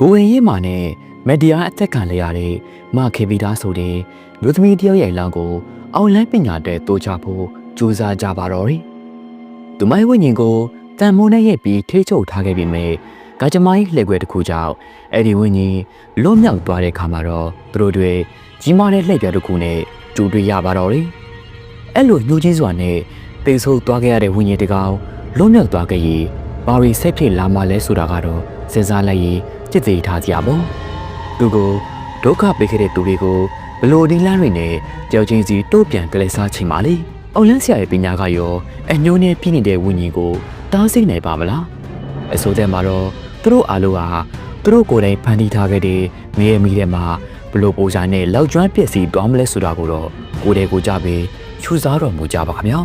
ဘူဝင်ရေးမာနဲ့မက်ဒီယာအသက်ခံရတဲ့မခေဗီတာဆိုတဲ့လူသမီးတယောက်ရဲ့လောင်းကိုအောင်လန်းပညာတဲ့တိုးချဖို့ကြိုးစားကြပါတော့တယ်။သူမရဲ့ဝိညာဉ်ကိုတန်မိုးနဲ့ရဲ့ပြီးထိချုပ်ထားခဲ့ပြီးမြဲကကြမိုင်းလှည့်ွယ်တစ်ခုကြောင့်အဲ့ဒီဝိညာဉ်လွတ်မြောက်သွားတဲ့ခါမှာတော့သူတို့တွေကြီးမားတဲ့လှည့်ပြတစ်ခုနဲ့တူတွေ့ရပါတော့တယ်။အဲ့လိုညှို့ချင်းစွာနဲ့တေဆိုးသွားခဲ့ရတဲ့ဝိညာဉ်တကောင်လွတ်မြောက်သွားခဲ့ရင်ဘာရီဆက်ဖြစ်လာမှလဲဆိုတာကတော့စဉ်းစားလိုက်ရင် จิตသေးထားကြပါဘူးသူကိုဒုက္ခပေးခဲ့တဲ့သူတွေကိုဘလို့ဒီလန်းတွေနဲ့ကြောက်ချင်းစီတို့ပြန်ကလေးစားချိန်ပါလေအောင်လန်းဆရာရဲ့ပညာကရောအညိုးနဲ့ပြည့်နေတဲ့ဝိညာဉ်ကိုတားဆီးနိုင်ပါမလားအစိုးတဲ့မှာတော့သူတို့အားလုံးဟာသူတို့ကိုယ်တိုင်ဖန်တီးထားခဲ့တဲ့ငရေမီထဲမှာဘလို့ပုံစံနဲ့လောက်ကျွမ်းပြည့်စီသွားမလဲဆိုတာကိုတော့ကိုယ်တည်းကိုကြပြီးချူစားတော်မူကြပါခင်ဗျာ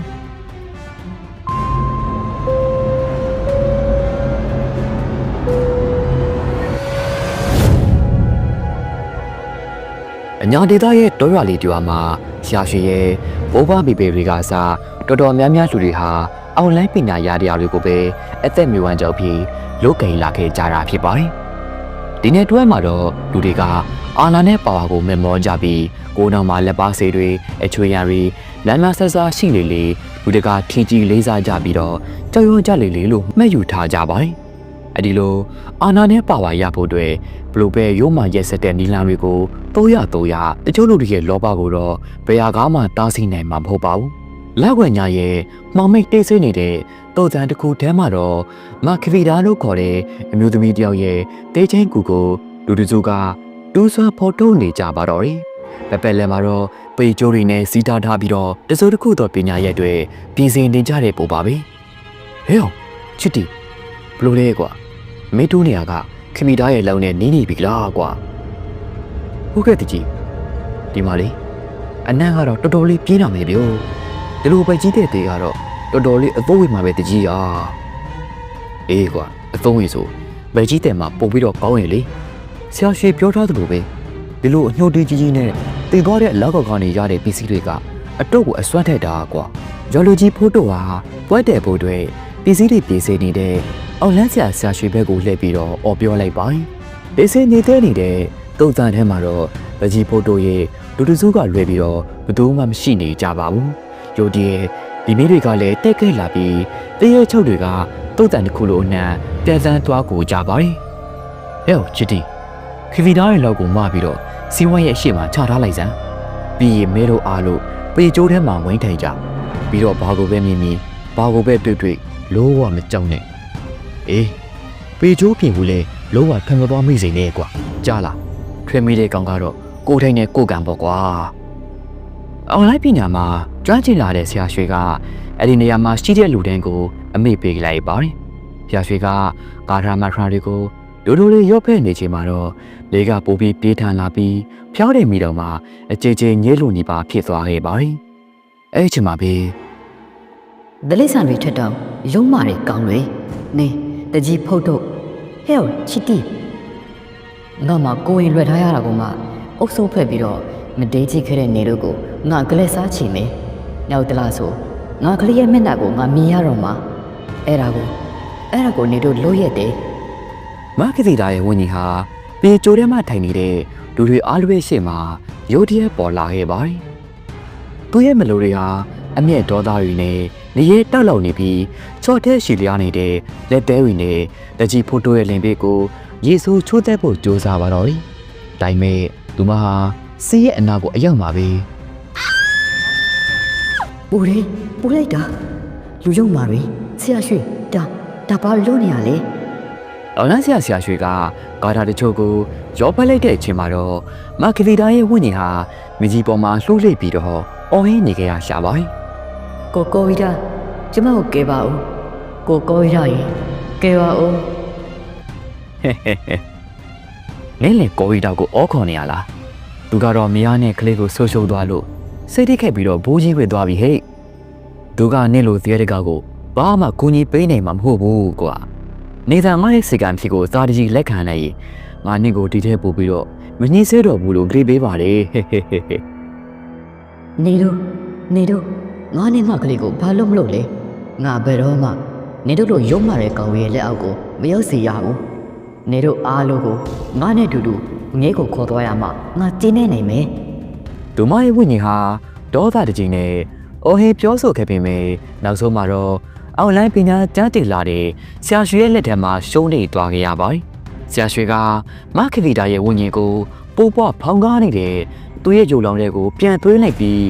အညာဒေသရဲ့တောရွာလေးတူမှာဆရာရှိရဲ့ဘိုးဘဘီဘေတွေကစားတော်တော်များများလူတွေဟာအွန်လိုင်းပညာရတရားတွေကိုပဲအသက်မြဝမ်းကြောက်ပြီးလုကိန်လာခဲ့ကြတာဖြစ်ပါတယ်။ဒီနေ့တွဲမှာတော့လူတွေကအာနာနဲ့ပါဝါကိုမေမောကြပြီးကိုယ်တော်မှာလက်ပါစေတွေအချွေရံတွေလမ်းမဆက်စားရှိလေလေလူတွေကထင်ကြီးလေးစားကြပြီးတော့ကြောက်ရွံ့ကြလေလေလို့မှတ်ယူထားကြပါတယ်။ အဲ့ဒီလိုအာနာနဲ့ပါဝါရဖို့အတွက်ဘလိုပဲရုံးမှရက်ဆက်တဲ့နီလန်တွေကိုတိုးရတိုးရတချို့လူတွေရဲ့လောဘကိုတော့ဘယ်ဟာကားမှတားဆီးနိုင်မှာမဟုတ်ပါဘူးလက်ွယ်ညာရဲ့မှောင်မိတ်တိတ်ဆိတ်နေတဲ့တော်တန်တစ်ခုတည်းမှာတော့မခဗီဒါလို့ခေါ်တဲ့အမျိုးသမီးတယောက်ရဲ့တေးချင်းကူကိုလူတစုကတူးဆွာဖော်ထုတ်နေကြပါတော့တယ်ပက်ပက်လည်းမှာတော့ပေကျိုးတွေနဲ့စီးတားထားပြီးတော့တစိုးတစ်ခုတော့ပညာရဲ့အတွက်ပြင်ဆင်နေကြတဲ့ပုံပါပဲဟဲ့အောင်ချစ်တီဘလို့လဲကွာ မင်းတူးနေရကခမီသားရဲ့လောင်းနဲ့နီးနေပြီလားကွာဟုတ်ကဲ့တကြီးဒီမှာလေအနံ့ကတော့တော်တော်လေးပြင်းတာမယ်ဗျိုဒီလိုပဲကြီးတဲ့တေကတော့တော်တော်လေးအသုံးဝင်မှာပဲတကြီးอ่ะအေးကွာအသုံးဝင်ဆိုပဲကြီးတဲ့မှာပုံပြီးတော့ကောင်းရင်လေဆရာရှေပြောထားသလိုပဲဒီလိုအညှို့တေးကြီးကြီးနဲ့တည်သွားတဲ့အလောက်ကောက်ကနေရတဲ့ပစ္စည်းတွေကအတော့ကိုအစွမ်းထက်တာကွာဂျော်လိုဂျီဖိုးတိုဟာပွဲတဲ့ဖို့တွေပစ္စည်းတွေပြည်စေနေတဲ့ အောင်လန်းဆရာဆရာရွှေဘက်ကိုလှည့်ပြီးတော့អော်ပြောလိုက်ပါပစ္စည်းနေတဲ့နေတဲ့တုံတန်ထဲမှာတော့ဗကြီးဖိုတိုရဲ့လူတစုကလွယ်ပြီးတော့ဘယ်သူမှမရှိနေကြပါဘူး။ယိုဒီရဲ့ဒီမီးတွေကလည်းတက်ခဲ့လာပြီးတရေချုပ်တွေကတုံတန်တစ်ခုလိုအနှံပြန်စမ်းသွားကိုကြပါတယ်။ဟဲ့ချစ်တီခဗီဒါရဲ့လောက်ကိုမပြီးတော့စီဝိုင်းရဲ့အရှိမချထားလိုက်စမ်း။ပြီးရင်မဲတို့အားလို့ပေကျိုးထဲမှာဝိမ့်ထိုင်ကြ။ပြီးတော့ဘာကိုပဲမြင်မြင်ဘာကိုပဲတွေ့တွေ့လုံးဝမကြောက်နဲ့။ အေးပေကျိုးပြင်ဘူးလေလုံးဝခံမသွားမိစေနဲ့ကွာ။ကြားလားထွေးမိတဲ့ကောင်ကတော့ကိုယ်ထိုင်နဲ့ကိုယ်ကံပေါ့ကွာအွန်လိုင်းပညာမှာကျွမ်းကျင်လာတဲ့ဆရာရွှေကအဲ့ဒီနေရာမှာရှိတဲ့လူတိုင်းကိုအမိပေးလိုက်ပါတယ်ဆရာရွှေကကာထာမထရာတွေကိုဒိုဒိုလေးရော့ဖဲ့နေချိန်မှာတော့လေကပိုပြီးပြေးထန်လာပြီးဖျောက်တဲ့မိတော်မှာအကြေကြေညဲလို့နေပါဖြစ်သွားခဲ့ပါတယ်အဲ့ဒီချိန်မှာပဲဒလိဆန်တွေထက်တော့ရုံးမာတွေကောင်းတွေနေ တကြီးဖုတ်တော့ဟဲ့ချီတီငါမှကိုရင်လွှဲထားရတာကမှအုပ်စိုးဖွဲ့ပြီးတော့မတေးချိခဲ့တဲ့နေတို့ကိုငါကလေးစားချင်မယ်နောက်တလားဆိုငါကလေးရဲ့မျက်နှာကိုငါမြင်ရတော့မှအဲ့ဒါကိုအဲ့ဒါကိုနေတို့လို့ရက်တယ်မခစီတာရဲ့ဝင်းကြီးဟာပေကြိုထဲမှာထိုင်နေတဲ့လူတွေအားလုံးရဲ့ရှေ့မှာရုတ်တရက်ပေါ်လာခဲ့ပါတယ်။သူ့ရဲ့မလိုတွေဟာအမျက်ဒေါသတွေနဲ့ နေရဲတောက်လောက်နေပြီးချော့တဲ့ရှီလျားနေတဲ့လက်သေးတွေနဲ့တကြီးဖိုတိုရဲ့လင်ဘေးကိုရေဆိုးချိုးသက်ဖို့ကြိုးစားပါတော့တယ်။ဒါပေမဲ့သူမဟာစီးရဲ့အနာကိုအရောက်မှာပဲပူတယ်ပူလိုက်တာလူယုံမာတွေဆရာရွှေဒါဒါဘာလို့နေရလဲ။အော်လန်းဆရာဆရာရွှေကဂါထာတချို့ကိုရောပတ်လိုက်တဲ့အချိန်မှာတော့မခစီတာရဲ့ဝင်းကြီးဟာမြကြီးပေါ်မှာလှုပ်လှိပ်ပြီးတော့အော်ဟင်းနေကြရရှာပါတယ်။ ကိုကိုဝီတာကျမကိုကဲပါဦးကိုကိုဝီတာရေကဲပါဦးနင်းလေကိုရီတောက်ကိုအောခေါ်နေရလားသူကတော့မယားနဲ့ကလေးကိုဆိုးရှုံသွားလို့စိတ်ထိခိုက်ပြီးတော့ဘိုးကြီးဝေသွားပြီဟဲ့သူကနင့်လိုသေးတဲ့ကောက်ကိုဘာမှကူညီပေးနိုင်မှာမဟုတ်ဘူးကွာနေသာငါရဲ့စိတ်ကံဖြစ်ကိုသာတကြီးလက်ခံလိုက်ရင်ငါနင့်ကိုဒီထဲပို့ပြီးတော့မနှင်းဆဲတော့ဘူးလို့ကြိပေးပါလေဟဲ့ဟဲ့ဟဲ့ဟဲ့နေတို့နေတို့ ငါနဲ့ငါကလေးကိုဘာလို့မလုပ်လဲငါဘယ်တော့မှနေတို့လိုရုံးမာတဲ့ကောင်ရဲ့လက်အောက်ကိုမရောက်စေရဘူးနေတို့အားလုံးကိုငါနဲ့အတူတူငဲကိုခေါ်သွားရမှငါကျင်းနေနိုင်မယ်ဒုမရဲ့ဝိညာဉ်ဟာဒေါသတကြီးနဲ့အော်ဟေပြောဆိုခဲ့ပေမဲ့နောက်ဆုံးမှာတော့အောက်လိုင်းပညာတန်းတင်လာတဲ့ဆရာရွှေရဲ့လက်ထက်မှာရှုံးနေသွားခဲ့ရပါတယ်။ဆရာရွှေကမခဗီတာရဲ့ဝိညာဉ်ကိုပိုးပွားဖောင်းကားနေတဲ့သူ့ရဲ့ဂျိုလောင်တဲ့ကိုပြန်သွင်းလိုက်ပြီး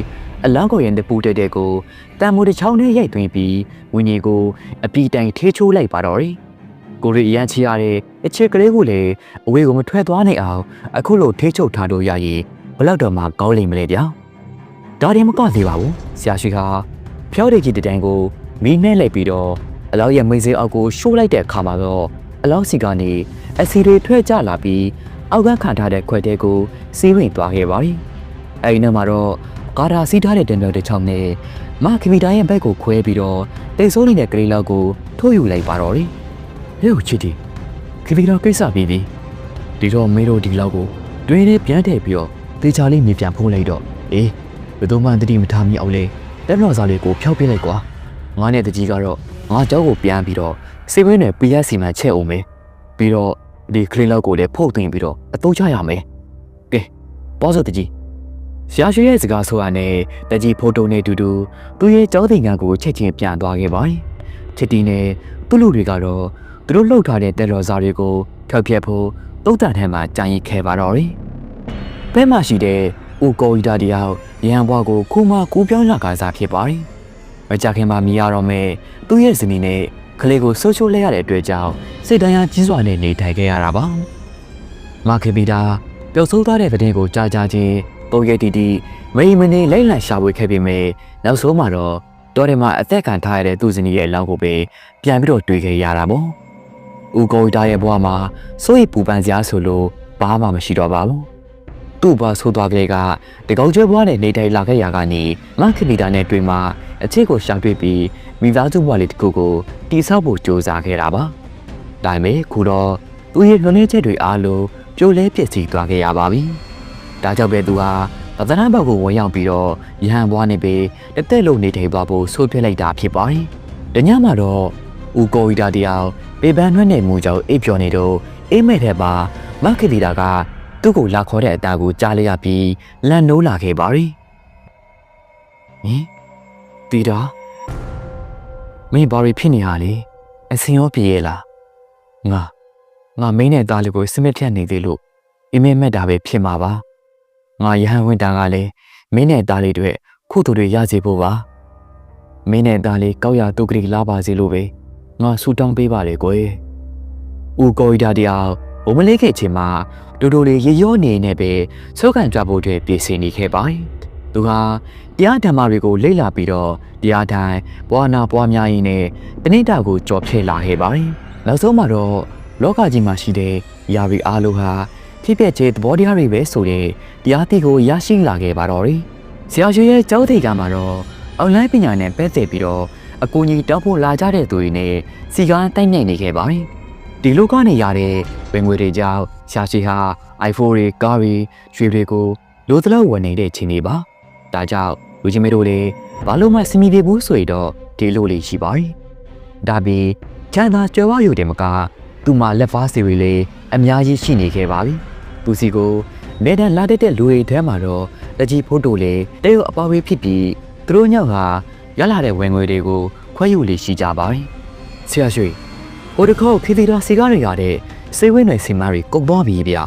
အလောင်းကိုရင်တပူတဲ့တဲ့ကိုတန်မိုးတစ်ချောင်းနဲ့ရိုက်သွင်းပြီးဝိညာဉ်ကိုအပီတိုင်ထေးချိုးလိုက်ပါတော့တယ်။ကိုရီအရန်ချရတဲ့အချစ်ကလေးကိုလည်းအဝေးကိုမထွက်သွားနိုင်အောင်အခုလိုထေးချုပ်ထားလို့ရရင်ဘယ်လောက်တော့မှကောင်းလိမ့်မလဲဗျာ။ဒါရင်မကသေးပါဘူး။ဆရာရှိဟာဖျောက်တဲ့ကြီးတတိုင်ကိုမီးနှဲလိုက်ပြီးတော့အလောက်ရဲ့မိစေးအောက်ကိုရှိုးလိုက်တဲ့အခါမှာတော့အလောက်စီကနေအစီတွေထွက်ကျလာပြီးအောက်ကခံထားတဲ့ခွက်တဲကိုစီးဝင်သွားခဲ့ပါပြီ။အဲဒီနောက်မှာတော့ ကာရာစီးထားတဲ့တင်တော်တစ်ချောင်းနဲ့မခမီတိုင်းရဲ့ဘက်ကိုခွဲပြီးတော့တိတ်ဆိုးနေတဲ့ကလေးလောက်ကိုထိုးယူလိုက်ပါတော့တယ်။ဟဲ့ချစ်တီခမီတော်ကိစ္စပြီးပြီ။ဒီတော့မေတို့ဒီလောက်ကိုတွင်းလေးပြန်ထည့်ပြီးတော့တေချာလေးမြေပြန်ဖုံးလိုက်တော့အေးဘယ်သူမှတတိမထားမိအောင်လေတက်လော်စားလေးကိုဖျောက်ပြလိုက်ကွာငါနဲ့တကြီးကတော့ငါเจ้าကိုပြန်ပြီးတော့စေဝင်းနဲ့ PS စီမံချက်အောင်မယ်ပြီးတော့ဒီကလင်းလောက်ကိုလည်းဖုတ်သွင်းပြီးတော့အသုံးချရမယ်ကဲပေါ်စောတကြီး ရှာရွှေရဲ့စကားဆိုရနဲ့တကြီးဖိုတိုနဲ့အတူတူသူရဲ့ကြောသင်္ကန်းကိုချက်ချင်းပြန်သွားခဲ့ပါတယ်ချစ်တီနဲ့သူ့လူတွေကတော့သူတို့လှုပ်ထားတဲ့တက်လော်စားတွေကိုဖျောက်ပြက်ဖို့တုတ်တန်ထဲမှာကြံရင်ခဲပါတော့တယ်ဘဲမှရှိတဲ့ဦးကိုရီတာတယောက်ရန်ဘွားကိုခုမှကူးပြောင်းလာကစားဖြစ်ပါတယ်။မကြခင်မှာမြင်ရတော့မဲ့သူ့ရဲ့ဇနီးနဲ့ကလေးကိုဆိုးချိုးလဲရတဲ့အတွက်ကြောင့်စိတ်တိုင်းကြီးစွာနဲ့နေထိုင်ခဲ့ရတာပါ။မခေပီတာပျောက်ဆိုးသွားတဲ့တဲ့ကိုကြားကြချင်း ပုံရိပ်တီတီမိမနေလိုက်လံရှာဖွေခဲ့ပေမဲ့နောက်ဆုံးမှာတော့တော်တယ်မှာအသက်ခံထားရတဲ့သူ့ဇနီးရဲ့အလောင်းကိုပဲပြန်ပြီးတော့တွေ့ခဲ့ရတာပေါ့။ဦးကိုရီတာရဲ့ဘဝမှာစိုးရိမ်ပူပန်စရာဆိုလို့ဘာမှမရှိတော့ပါဘူး။သူ့ဘာဆိုးသွားကလေးကတကောက်ကျွဲဘွားနဲ့နေထိုင်လာခဲ့ရကနေမခမီတာနဲ့တွေ့မှာအချစ်ကိုရှာတွေ့ပြီးမိသားစုဘွားလေးတစ်ခုကိုတိဆောက်ဖို့ကြိုးစားခဲ့တာပါ။ဒါပေမဲ့ခုတော့သူ့ရဲ့လွန်နေချက်တွေအားလုံးပြိုလဲပျက်စီးသွားခဲ့ရပါပြီ။ ဒါကြောင့်ပဲသူဟာသဒ္ဒနာဘက်ကိုဝင်ရောက်ပြီးတော့ရဟန်းဘွားနဲ့ပဲတက်တက်လုံးနေထိုင်သွားဖို့ဆိုပြလိုက်တာဖြစ်ပါတယ်။တညမှာတော့ဦးကိုရီတာတယောက်ပေပန်းနှွက်နဲ့မူကြောင့်အိပ်ပျော်နေတော့အိမ်မက်ထဲမှာမခလီတာကသူ့ကိုလာခေါ်တဲ့အတာကိုကြားလိုက်ရပြီးလန့်နိုးလာခဲ့ပါရီဟင်တီတာမင်းဘာရီဖြစ်နေရလဲအစင်ရောပြေးလားငါငါမင်းနဲ့သားလေးကိုစမစ်ဖြတ်နေသေးလို့အမေမက်တာပဲဖြစ်မှာပါ ငါရဟန်းဝင်တန်ကလည်းမင်းနဲ့သားလေးတွေခုသူတွေရစေဖို့ပါမင်းနဲ့သားလေးကောက်ရတုတ်ကလေးလာပါစေလို့ပဲငါဆူတောင်းပေးပါလေကွယ်ဦးကိုရီတာတရားဘုံမလေးခဲ့ချင်းမှာတူတူလေးရေရောနေနဲ့ပဲဆုတ်ကန်ကြဖို့အတွက်ပြင်ဆင်နေခဲ့ပါတယ်။သူဟာတရားဓမ္မတွေကိုလေ့လာပြီးတော့တရားတိုင်းပွားနာပွားများရင်းနဲ့တဏိတာကိုကြော်ဖြည့်လာခဲ့ပါတယ်။နောက်ဆုံးမှာတော့လောကကြီးမှာရှိတဲ့ຢာရီအားလုံးဟာ ဖြစ်ပျက်ခြင်းသဘောတရားတွေပဲဆိုတဲ့တရားသိကိုရရှိလာခဲ့ပါတော့တယ်။ဆရာရွှေရဲ့ကျောင်းထိပ်ကမှာတော့အွန်လိုင်းပညာနဲ့ပဲသိပြီးတော့အကူအညီတောင်းဖို့လာကြတဲ့သူတွေနဲ့စီကားတိုက်နေနေခဲ့ပါတယ်။ဒီလိုကနေရတဲ့ဝင်ငွေတွေကြောင့်ရှာရှိဟာ iPhone တွေကားတွေရွှေတွေကိုလိုသလောက်ဝယ်နေတဲ့ချိန်တွေပါဒါကြောင့်လူချင်းမေတို့လည်းဘာလို့မှစမီသေးဘူးဆိုရင်တော့ဒီလိုလေးရှိပါတယ်ဒါပြီးချမ်းသာကြွယ်ဝယူတယ်မကသူ့မှာလက်ဖားစီတွေလည်းအများကြီးရှိနေခဲ့ပါပြီ သူစီကိုနေတန်လာတဲ့တဲ့လူတွေထဲမှာတော့တကြီးဖိုးတိုလည်းတရုတ်အပါဝေးဖြစ်ပြီးသူတို့ညောက်ဟာရလာတဲ့ဝင်ငွေတွေကိုခွဲယူလေးရှိကြပါတယ်ဆရာရွှေဟိုတခေါက်ခီတီတာစီကားတွေရတဲ့စေဝင်းနယ်စီမားတွေကုန်သွားပြီဗျ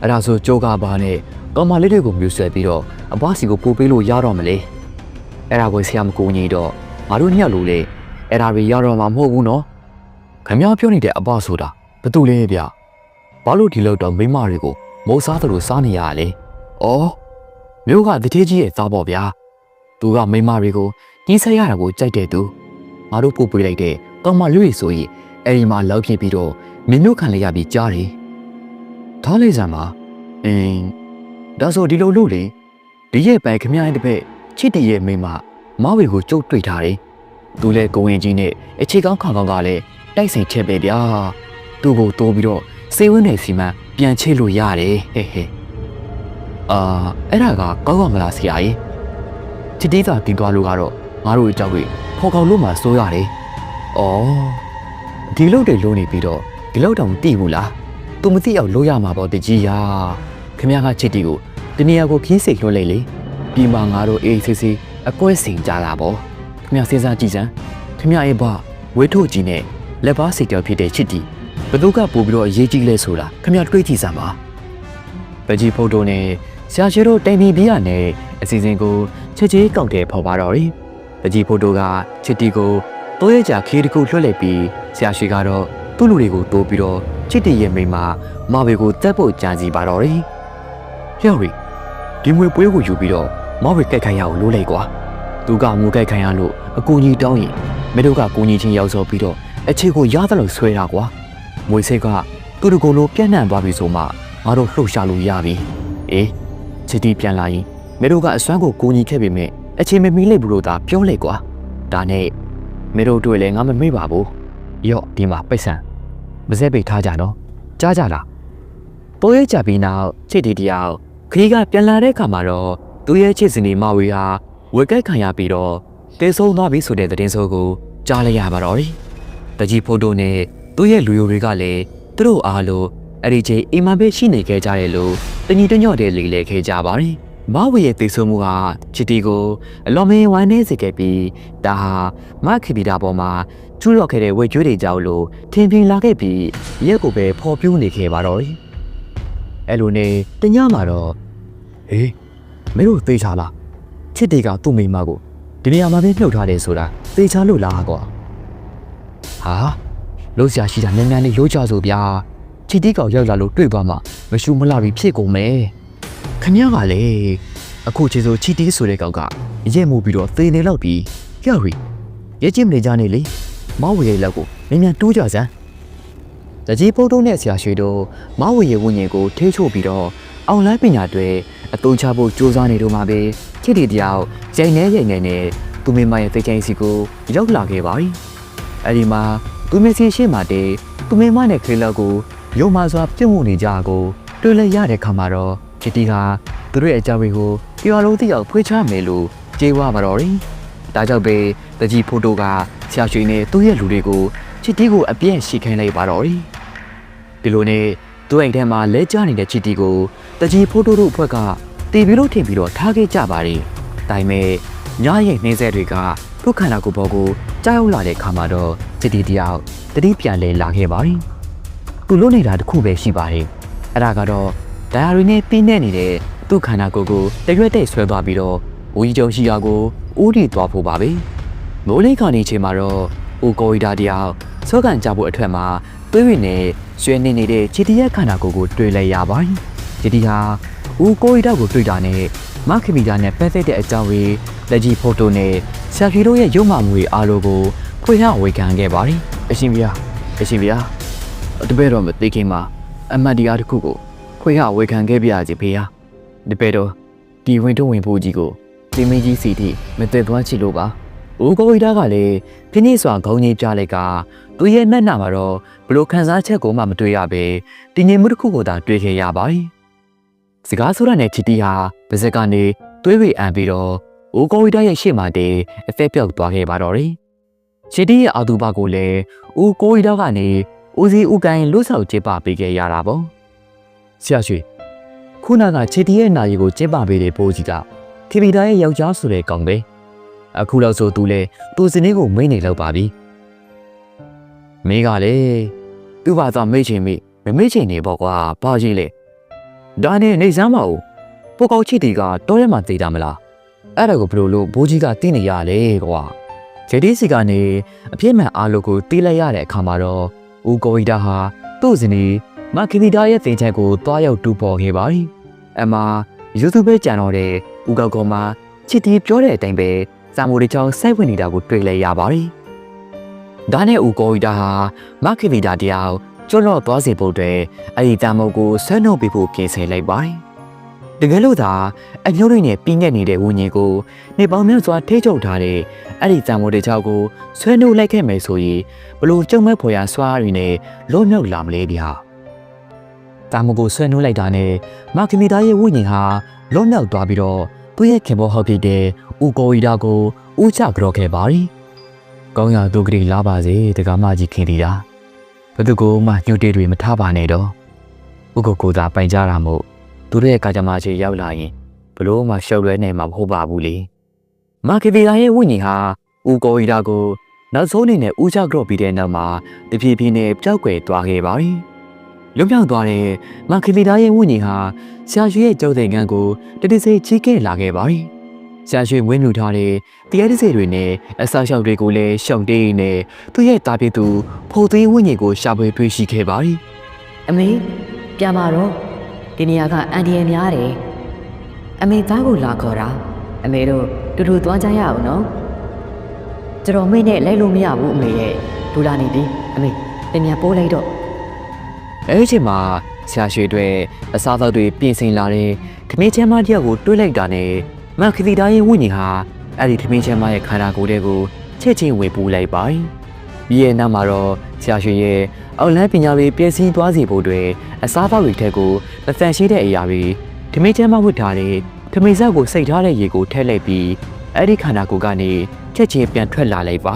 အဲ့ဒါဆိုကြိုးကပါနဲ့ကောင်မလေးတွေကိုမြူဆွဲပြီးတော့အဘွားစီကိုပို့ပေးလို့ရတော့မလဲအဲ့ဒါကိုဆရာမကူညီတော့ငါတို့ညက်လို့လေအဲ့ဒါတွေရတော့မှာမဟုတ်ဘူးနော်ခမ ्या ပြောနေတဲ့အဘဆိုတာဘသူလဲဗျ ဘာလို့ဒီလောက်တော့မိမတွေကိုမိုးစားသလိုစားနေရလဲဩမျိုးကတတိကြီးရဲ့သားပေါ့ဗျာသူကမိမတွေကိုကြီးဆက်ရတာကိုကြိုက်တဲ့သူငါတို့ပို့ပေးလိုက်တဲ့ကောင်မလွေဆိုရင်အဲ့ဒီမှာလောက်ဖြစ်ပြီးတော့မင်းတို့ခံလိုက်ရပြီးကြားတယ်။ထားလိုက်စမ်းပါ။အင်းဒါဆိုဒီလိုလို့လေဒီရဲ့ပိုင်ခမရဲ့တစ်ဖက်ချစ်တည်ရဲ့မိမမောင်ဝေကိုကြုတ်တွေ့ထားတယ်။သူလဲကိုဝင်ကြီးနဲ့အခြေကောင်းခေါင်ကောင်းကလည်းတိုက်ဆိုင်ချက်ပဲဗျာ။သူ့ကိုတိုးပြီးတော့ စေဝင်းနယ်စီမံပြန်ချိလို့ရတယ်ဟဲ့ဟဲ့။အာအဲ့ဒါကကောက်ရမလားဆရာကြီး။ချစ်သေးတာတင်သွားလို့ကတော့ငါတို့အကြောက်ကြီးဖော်ကောင်လို့မှစိုးရတယ်။။အော်ဒီလုတ်တွေလုံးနေပြီးတော့ဒီလောက်တောင်တိဘူးလားသူမသိအောင်လုပ်ရမှာပေါ့တကြီးရာခင်ဗျားကချစ်တီကိုတနေရာကိုခင်းစိတ်လွှတ်လိုက်လေပြီးမှငါတို့အေးဆေးဆေးအကွဲစင်ကြတာပေါ့ခင်ဗျားစဉ်းစားကြည့်စမ်းခင်ဗျားရဲ့ဘဝေထုတ်ကြီးနဲ့လက်ပါစိတ်တော်ဖြစ်တဲ့ချစ်တီ ဘသူကပို့ပြီးတော့အရေးကြီးလဲဆိုတာခင်ဗျားတွေးကြည့်စမ်းပါပကြီးဖိုတိုနဲ့ဆရာရှိတို့တိုင်ပင်ပြရနဲ့အစီအစဉ်ကိုချက်ချင်းကောက်တယ်ဖော်ပါတော့တယ်ပကြီးဖိုတိုကချစ်တီကိုတိုးရကြခေးတစ်ခုလွှတ်လိုက်ပြီးဆရာရှိကတော့သူ့လူတွေကိုတိုးပြီးတော့ချစ်တီရဲ့မိန်းမမာဘေကိုတက်ဖို့ကြံစီပါတော့တယ်ဟဲ့ရီဒီမွေပွဲကိုယူပြီးတော့မောက်ဝေကြိုက်ခိုင်းရအောင်လို့လိုက်ကွာသူကငိုကြိုက်ခိုင်းရလို့အကူကြီးတောင်းရင်မင်းတို့ကကူညီချင်းရောက်စောပြီးတော့အခြေကိုရသလိုဆွဲတာကွာ မွေစိတ်ကသူတို့ကိုယ်လိုပြန့်နှံ့သွားပြီဆိုမှငါတို့လှုပ်ရှားလို့ရပြီအေးချစ်တီပြန်လာရင်မင်းတို့ကအစွမ်းကိုကူညီခဲ့ပေမဲ့အခြေမမီလိုက်ဘူးလို့သာပြောလိုက်ကွာဒါနဲ့မင်းတို့တွေ့လဲငါမမေ့ပါဘူးရော့ဒီမှာပိတ်ဆန်မစဲပိတ်ထားကြနော်ကြားကြလားပိုးရကြပြီးနောက်ချစ်တီတယောက်ခရီးကပြန်လာတဲ့အခါမှာတော့သူရဲ့ချစ်စင်နေမဝေဟာဝက်ကက်ခံရပြီးတော့တေဆုံးသွားပြီဆိုတဲ့သတင်းဆိုကိုကြားလိုက်ရပါတော့တယ်။တကြီးဖိုတိုနဲ့ သူ့ရဲ့လူယိုတွေကလည်းသူတို့အားလို့အဲ့ဒီချိန်အိမ်မှာပဲရှိနေခဲ့ကြတယ်လို့တညီတညော့တဲ့လေလေခဲ့ကြပါတယ်။မဝေရဲ့တေဆုံးမှုကချစ်တီကိုအလွန်မင်းဝမ်းနေစေခဲ့ပြီးဒါဟာမခိပီတာပေါ်မှာကျူးတော့ခဲ့တဲ့ဝေကျွေးတွေကြောက်လို့ထင်ထင်လာခဲ့ပြီးရက်ကိုပဲဖော်ပြူးနေခဲ့ပါတော့တယ်။အဲ့လိုနဲ့တညမှာတော့ဟေးမင်းတို့သေချာလားချစ်တီကသူ့မိန်းမကိုဒီနေရာမှာပဲနှုတ်ထားတယ်ဆိုတာသေချာလို့လားကွာဟာ လို့ဆရာရှိတာနန်းနန်းလေးလို့ကြဆိုဗျာချစ်တီကောင်ရောက်လာလို့တွေ့သွားမှမရှူမလာပြီးဖြစ်ကုန်မယ်ခမရကလေအခုချေဆိုချစ်တီဆိုတဲ့ကောင်ကရဲမှုပြီးတော့သေနေတော့ပြီးကြရီရဲချင်းမနေကြနေလေမောင်ဝေရဲ့လက်ကိုမြန်မြန်တိုးကြစမ်းတကြီးပုတ်တုံးနဲ့ဆရာရွှေတို့မောင်ဝေရဲ့ဝင်းငယ်ကိုထိချို့ပြီးတော့အောင်လိုင်းပညာတွေအတုံးချဖို့စူးစမ်းနေတော့မှပဲချစ်တီတယောက်ရိုင်နေရိုင်နေနဲ့သူမိမရဲ့သိချိုင်းစီကိုရောက်လာခဲ့ပါပြီ။အဲဒီမှာ သူမစီရှိမှတည်းသူမိမနဲ့ခရီလောက်ကိုရုံမာစွာပြုတ်မှုနေကြကိုတွေ့လဲရတဲ့ခါမှာတော့ချစ်တီဟာသူတို့ရဲ့အကြောင်းတွေကိုပြောလုံးသိအောင်ဖွေးချမယ်လို့ကြေးဝပါတော့တယ်။ဒါကြောင့်ပဲတကြီးဖိုတိုကဆရာရွှေနဲ့သူ့ရဲ့လူတွေကိုချစ်တီကိုအပြည့်ရှိခိုင်းလိုက်ပါတော့တယ်။ဒီလိုနဲ့သူ့အိမ်ထဲမှာလဲကျနေတဲ့ချီတီကိုတကြီးဖိုးတိုးတို့အဖွဲ့ကတီဗီလို့ထင်ပြီးတော့ထားခဲ့ကြပါတယ်။ဒါပေမဲ့ညရဲ့နှင်းဆက်တွေကသူ့ခန္ဓာကိုယ်ပေါ်ကို ကြားရောက်လာတဲ့ခါမှာတော့ချီတီတယောက်တတိပြန်လဲလာခဲ့ပါတယ်။သူလို့နေတာတစ်ခုပဲရှိပါတယ်။အဲ့ဒါကတော့ဒိုင်ယာရီနဲ့ပြင်းနေနေတဲ့သူ့ခန္ဓာကိုယ်ကိုတရွက်တဲ့ဆွဲသွားပြီးတော့ဦးကြီးကျုံရှိရာကိုဦးတီသွားဖို့ပါပဲ။မိုးလေးခါနေချိန်မှာတော့ဦးကိုရီတာတယောက်စောကန်ကြဖို့အထက်မှာသွေးရည်နဲ့ရွှဲနေနေတဲ့ချီတီရဲ့ခန္ဓာကိုယ်ကိုတွေ့လိုက်ရပါတယ်။ချီတီဟာဦးကိုရီတောက်ကိုတွေ့တာနဲ့ မခမီတာနဲ့ပတ်သက်တဲ့အကြောင်းတွေလက်ကြီးဖိုတိုနဲ့ဆာခီတို့ရဲ့ရုပ်မှမှုတွေအားလုံးကိုဖွင့်ဟဝေခံခဲ့ပါတယ်။အရှင်ဗျာအရှင်ဗျာတပည့်တော်မသိခင်မှာအမတ်တရားတစ်ခုကိုဖွင့်ဟဝေခံခဲ့ပြရစီဖေဟာ။တပည့်တော်ဒီဝင်တော့ဝင်ဖို့ကြီးကိုတင်မင်းကြီးစီတီမတည့်သွားချီလို့ပါ။ဦးကိုရီတာကလည်းဖိနှိစွာခေါင်းကြီးပြလိုက်ကသူရဲ့မျက်နှာမှာတော့ဘလို့ခန်းစားချက်ကိုမှမတွေ့ရပဲတင်ငင်မှုတစ်ခုကိုသာတွေ့ခဲ့ရပါတယ်။ စကားဆိုရတဲ့ချီတီဟာပါဇက်ကနေသွေးဝေအံပြီးတော့အိုကိုဝီတာရဲ့ရှေ့မှာတည်းအသက်ပြောက်သွားခဲ့ပါတော့တယ်။ချီတီရဲ့အာသူဘကိုလည်းအိုကိုဝီတာကနေဦးစီဦးကိုင်းလွတ်ဆောက်ကျင်းပပေးခဲ့ရတာပေါ့။ဆရာရွှေခုနကချီတီရဲ့နာရီကိုကျင်းပပေးတဲ့ပိုးကြီးကခေဗီတာရဲ့ယောက်ျားဆိုတဲ့ကောင်ပဲ။အခုလောက်ဆိုသူလဲသူစနေကိုမိတ်နေလောက်ပါပြီ။မေးကလေသူ့ဘာသာမေ့ချင်မိမမေ့ချင်နေပေါ့ကွာဘာကြီးလဲ ဒါနဲ့နေစမ်းမအောင်ပိုကောက်ချစ်တီကတောရဲမှာသေးတာမလားအဲ့ဒါကိုဘယ်လိုလို့ဘိုးကြီးကသိနေရလဲကွာဂျေဒီစီကနေအပြစ်မှန်အားလို့ကိုတီးလိုက်ရတဲ့အခါမှာတော့ဦးကိုဝီတာဟာသူ့စနေမကီနီတာရဲ့တင်ချက်ကိုတွားရောက်တူပေါ်ခဲ့ပါပြီအမယူတူပဲကြံတော့တဲ့ဦးကောက်ကောမှာချစ်တီပြောတဲ့အတိုင်းပဲစာမိုတွေချောင်းစိုက်ဝင်နေတာကိုတွေ့လဲရပါတယ်ဒါနဲ့ဦးကိုဝီတာဟာမခိဗီတာတယော က်ကျွတ်တော့သွားစေဖို့အတွက်အဲ့ဒီတာမုတ်ကိုဆွဲနှုတ်ပေးဖို့ပြင်ဆင်လိုက်ပါတယ်။တကယ်လို့သာအမျိုးတွေနဲ့ပြင်းခဲ့နေတဲ့ဝင်းကြီးကိုနေပေါင်းများစွာထိချုပ်ထားတဲ့အဲ့ဒီတာမုတ်တကြောက်ကိုဆွဲနှုတ်လိုက်ခဲ့မယ်ဆိုရင်ဘလို့ကြုံမဲ့ဖွယ်ရာဆွားရည်နဲ့လုံးမြောက်လာမလဲဒီဟာ။တာမုတ်ကိုဆွဲနှုတ်လိုက်တာနဲ့မခိဗီတာရဲ့ဝင်းကြီးဟာလုံးမြောက်သွားပြီးတော့သူ့ရဲ့ခင်ဘောဟောက်ဖြစ်တဲ့ဦးကိုဝီတာကိုဦးချကြော့ခဲ့ပါတယ်။ကောင်းရာဒုက္ခရီလာပါစေတက္ကမကြီးခင်တီတာ ဘယ်သူကိုမှညှို့တေးတွေမထားပါနဲ့တော့ဥက္ကိုကိုသာပိုင်ကြတာမို့သူတို့ရဲ့ကာကြမချေရောက်လာရင်ဘလို့မှရှုပ်လွဲနေမှာမဟုတ်ပါဘူးလေမာကီဗီလာရဲ့ဝိညာဉ်ဟာဦးကိုရီတာကိုနောက်ဆုံးအနေနဲ့ဦးချကြော့ပြီးတဲ့နောက်မှာတဖြည်းဖြည်းနဲ့ပျောက်ကွယ်သွားခဲ့ပါပြီလွတ်မြောက်သွားတဲ့မာကီဗီလာရဲ့ဝိညာဉ်ဟာဆရာရွှေရဲ့ကျုပ်တဲ့ငန်းကိုတတိစိတ်ချီးခဲ့လာခဲ့ပါပြီဆ ရာရွှေဝင်းလူထားတဲ့တရားတစေတွေနဲ့အစာရှောက်တွေကိုလည်းရှောင်တေးနေသူ့ရဲ့တာပြည့်သူဖိုသေးဝိညာဉ်ကိုရှာဖွေတွေ့ရှိခဲ့ပါပြီအမေပြန်ပါတော့ဒီနေရာကအန်ဒီရယ်များတယ်အမေသားကိုလာခေါ်တာအမေတို့တူတူသွားကြရအောင်နော်ကျွန်တော်မေ့နဲ့လိုက်လို့မရဘူးအမေရဲ့ဒူလာနေပြီအမေပြန်ပြန်ပိုးလိုက်တော့အဲဒီအချိန်မှာဆရာရွှေတွေအစားအသောက်တွေပြင်ဆင်လာတဲ့ခမင်းချမ်းမတယောက်ကိုတွေးလိုက်တာနဲ့ မခတိသားရဲ့ဝိညာဉ်ဟာအဲ့ဒီခမင်းချမ်းမရဲ့ခန္ဓာကိုယ်ထဲကိုချက်ချင်းဝင်ပူလိုက်ပါပြီးရဲ့နောက်မှာတော့ဆရာရွှေရဲ့အောက်လန်းပညာတွေပြည့်စည်သွားစေဖို့အတွက်အစားအသောက်တွေထက်ကိုမတန်ရှိတဲ့အရာတွေခမင်းချမ်းမဝတ်ထားတဲ့ခမင်းဆက်ကိုစိတ်ထားတဲ့ရေကိုထည့်လိုက်ပြီးအဲ့ဒီခန္ဓာကိုယ်ကနေချက်ချင်းပြန်ထွက်လာလိုက်ပါ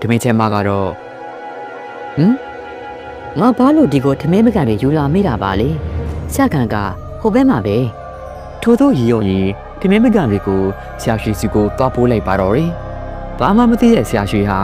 ခမင်းချမ်းမကတော့ဟမ်ငါဘာလို့ဒီကိုထမင်းမကန်တွေယူလာမိတာပါလေဆက်ကန်ကဟိုဘက်မှာပဲထို့သောရည်ရုံရင် ခမင်းမကန်တွေကိုဆရာရွှေစီကိုသွားပိုးလိုက်ပါတော့တယ်။ဘာမှမသိတဲ့ဆရာရွှေဟာ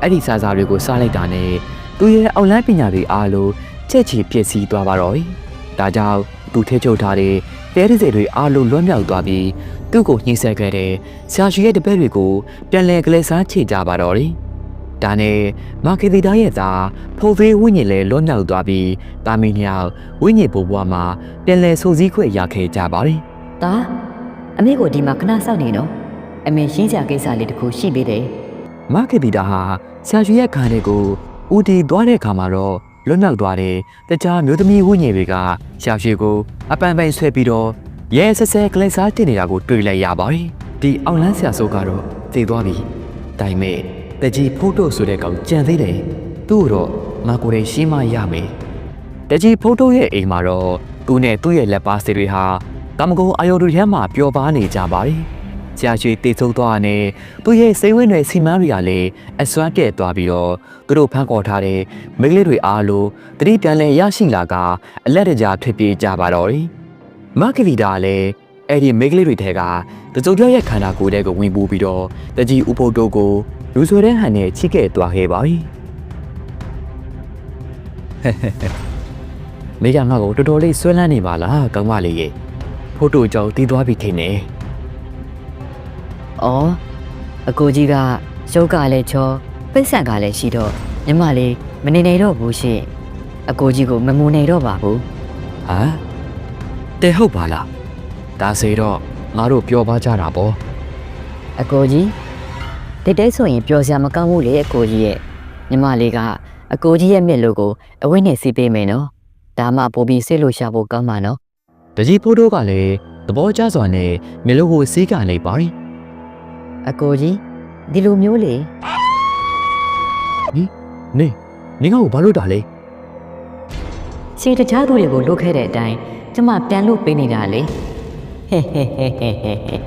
အဲ့ဒီစာစာတွေကိုစားလိုက်တာနဲ့သူရဲ့အောက်လန်းပညာတွေအားလုံးချက်ချီပြည့်စည်သွားပါတော့တယ်။ဒါကြောင့်သူထဲချုပ်ထားတဲ့တဲရစေတွေအားလုံးလွတ်မြောက်သွားပြီးသူ့ကိုညှိဆက်ခဲ့တဲ့ဆရာရွှေရဲ့တပည့်တွေကိုပြန်လည်ကလေးစားချေကြပါတော့တယ်။ဒါနဲ့မာကီတီတာရဲ့သားဖိုသေးဝိညာဉ်လည်းလွတ်မြောက်သွားပြီးတာမီညောင်ဝိညာဉ်ဘဘွားမှာပြန်လည်ဆိုစည်းခွင့်ရခဲ့ကြပါတယ်။ဒါ အမေကိုဒီမှာခဏစောင့်နေနော်အမေရှင်းချကိစ္စလေးတစ်ခုရှိသေးတယ်မကပီတာဟာဆရာရွှေရဲ့ခါလေးကိုဦးတီသွားတဲ့အခါမှာတော့လွတ်မြောက်သွားတယ်။တခြားမျိုးသမီးဝိညာဉ်တွေကဆရာရွှေကိုအပန်ပန်ဆွဲပြီးတော့ရဲဆက်ဆက်ကလစ်စားတင်နေတာကိုတွေ့လိုက်ရပါတယ်။ဒီအောင်လန်းဆရာဆိုကတော့တည်သွားပြီ။ဒါပေမဲ့တကြီးဖိုးတို့ဆိုတဲ့ကောင်ကြံသေးတယ်။သူ့ကိုတော့ငါကိုယ်တိုင်ရှင်းမရမယ်။တကြီးဖိုးတို့ရဲ့အိမ်မှာတော့သူနဲ့သူ့ရဲ့လက်ပါစီတွေဟာ ကမ္မကုံအာယောတို့ထဲမှာပျော်ပါနေကြပါတယ်။ဆရာရွှေတေဆုံးသွားတဲ့သူရဲ့စိတ်ဝင်းတွေစီမန်းတွေကလည်းအစွမ်းကဲ့သွားပြီးတော့သူတို့ဖန်ခေါ်ထားတဲ့မိန်းကလေးတွေအားလုံးတတိပြန်လဲရရှိလာကအလက်တကြားဖြစ်ပြေးကြပါတော့တယ်။မကလီတာလည်းအဲ့ဒီမိန်းကလေးတွေထဲကတကြုံပြောက်ရဲ့ခန္ဓာကိုယ်ထဲကိုဝင်ပူပြီးတော့တကြီးဥပုပ်တို့ကိုလူဆွေတဲ့ဟန်နဲ့ချိခဲ့သွားခဲ့ပါပြီ။မိကငါ့ကိုတော်တော်လေးဆွဲလန်းနေပါလားကောင်းမလေးရဲ့ ဖိုးတိုကြောင့်တီးသွားပြီထင်တယ်။အော်အကိုကြီးကရုပ်ကလည်းချောပိတ်ဆန်ကလည်းရှိတော့ညီမလေးမနေနိုင်တော့ဘူးရှင့်။အကိုကြီးကိုမမူနိုင်တော့ပါဘူးဟမ်တဲဟုတ်ပါလားဒါစေတော့ငါတို့ပြောပါကြတာပေါ့။အကိုကြီးတိတ်တိတ်ဆိုရင်ပျော်စရာမကောင်းဘူးလေအကိုကြီးရဲ့ညီမလေးကအကိုကြီးရဲ့မျက်လုံးကိုအဝိနဲ့စီးပေးမယ်နော်။ဒါမှပိုပြီးစိတ်လို့ရှာဖို့ကောင်းမှာနော် တကြီးဖိုးတို့ကလည်းသဘောကျစွာနဲ့မျက်လုံးကိုစီးကန်လိုက်ပါရီ။အကိုကြီးဒီလိုမျိုးလေနေနေငါ့ကိုဘာလို့တာလဲရှင်တခြားသူတွေကိုလုတ်ခဲ့တဲ့အတိုင်းကျမပြန်လုတ်ပေးနေတာလေဟဲ့ဟဲ့ဟဲ့ဟဲ့ဟဲ့ဟဲ့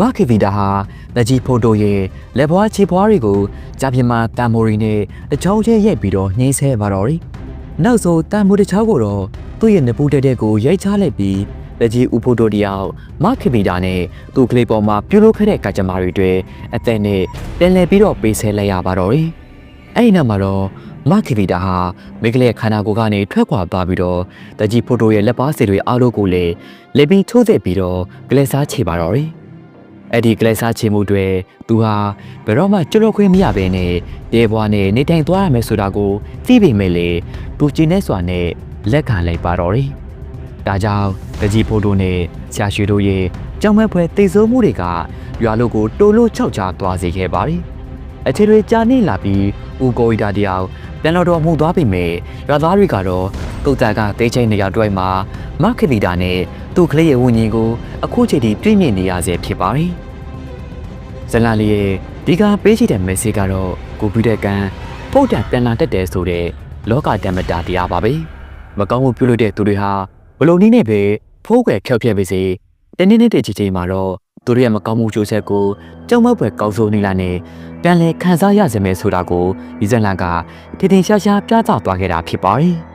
မခေဗီတာဟာတကြီးဖိုးတို့ရဲ့လက်ဘွားချီပွားတွေကိုကြာပြမတန်မိုရီနဲ့တချောင်းချဲရိုက်ပြီးတော့နှင်းဆဲပါတော့ရီ နောက်ဆိုတန်မိုတချောင်းကိုတော့သူ့ရဲ့နပူတဲတဲကိုရိုက်ချလိုက်ပြီးတကြီးဥဖိုးတို့တယောက်မခေဗီတာနဲ့သူ့ကလေးပေါ်မှာပြုတ်လို့ခဲ့တဲ့ကာကြမာတွေတွေအသက်နဲ့ပြန်လည်ပြီးတော့ပေးဆဲလိုက်ရပါတော့ရီအဲ့ဒီနောက်မှာတော့မခိဗီတာဟာမိကလေးရဲ့ခန္ဓာကိုယ်ကနေထွက်ခွာသွားပြီးတော့တကြီးဖိုတိုရဲ့လက်ပါစီတွေအားလုံးကိုလည်းလေပီထိုးသက်ပြီးတော့ဂလက်စားချေပါတော့တယ်။ အဲ့ဒီဂလက်စားချေမှုတွေသူဟာဘယ်တော့မှကျွတ်ခွင့်မရဘဲနဲ့တဲဘွားနဲ့နေတိုင်သွားရမယ်ဆိုတာကိုသိပေမဲ့လေသူကျင်းနေစွာနဲ့လက်ခံလိုက်ပါတော့တယ်။ဒါကြောင့်တကြီးဖိုတိုနဲ့ဆရာရွှေတို့ရဲ့ကြောင်မက်ဖွဲတိတ်ဆိုးမှုတွေကရွာလို့ကိုတိုးလို့ခြောက်ချသွားစေခဲ့ပါတယ်။ အခြေတွေကြာနေလာပြီးဦးကိုရီတာတယောက်ပြန်တော်တော်မှုသွားပြီမဲ့ရွာသားတွေကတော့တုတ်တန်ကတေးချင်းနေရာတွဲမှာမခလီတာနဲ့သူ့ကလေးရဲ့ဝင်းကြီးကိုအခုချိန်ထိပြည့်မြင့်နေရဆဲဖြစ်ပါတယ်။ဇလန်လေးရဲ့ဒီကပေးချတဲ့ message ကတော့ကိုပြီးတဲ့ကန်ပို့တံပြန်လာတတ်တယ်ဆိုတဲ့လောကဓမ္မတာတရားပါပဲ။မကောင်းမှုပြုလုပ်တဲ့သူတွေဟာဘလုံနည်းနဲ့ပဲဖိုးကွယ်ဖြောက်ပြက်ပါစေ။တနေ့နေ့တည်းချီချီမှာတော့သူတို့ရဲ့မကောင်းမှုကြိုးဆက်ကိုကြောက်မက်ဖွယ်ကောင်းစိုးနေလာနဲ့ ပြန်လည်ခန်းစားရစေမယ်ဆိုတာကိုဒီဇလန်ကထင်ထင်ရှားရှားပြသသွားခဲ့တာဖြစ်ပါတယ်။